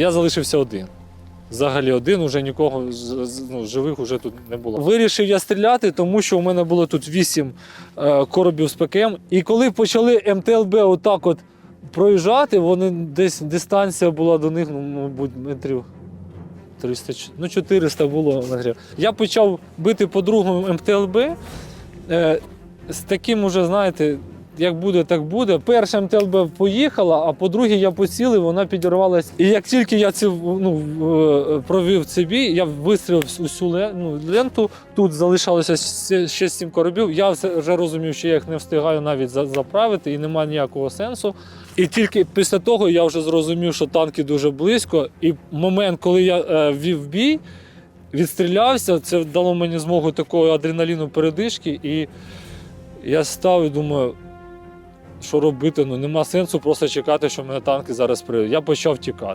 я залишився один. Взагалі один, уже нікого ну, живих уже тут не було. Вирішив я стріляти, тому що у мене було тут вісім е, коробів з ПКМ. І коли почали МТЛБ отак от проїжджати, вони десь дистанція була до них, ну, мабуть, метрів 300, ну 400 було метрів. Я почав бити по другому МТЛБ. Е, з таким уже, знаєте, як буде, так буде. Перша МТЛБ поїхала, а по другій я поцілив, вона підірвалась. І як тільки я цю, ну, е, провів цей бій, я вистрілив усю ну, ленту. Тут залишалося ще- сім коробів. Я вже розумів, що я їх не встигаю навіть заправити і немає ніякого сенсу. І тільки після того я вже зрозумів, що танки дуже близько. І момент, коли я е, вів бій, відстрілявся, це дало мені змогу такого адреналіну передишки. І я став і думаю, що робити? Ну нема сенсу просто чекати, що мене танки зараз прийдуть. Я почав тікати.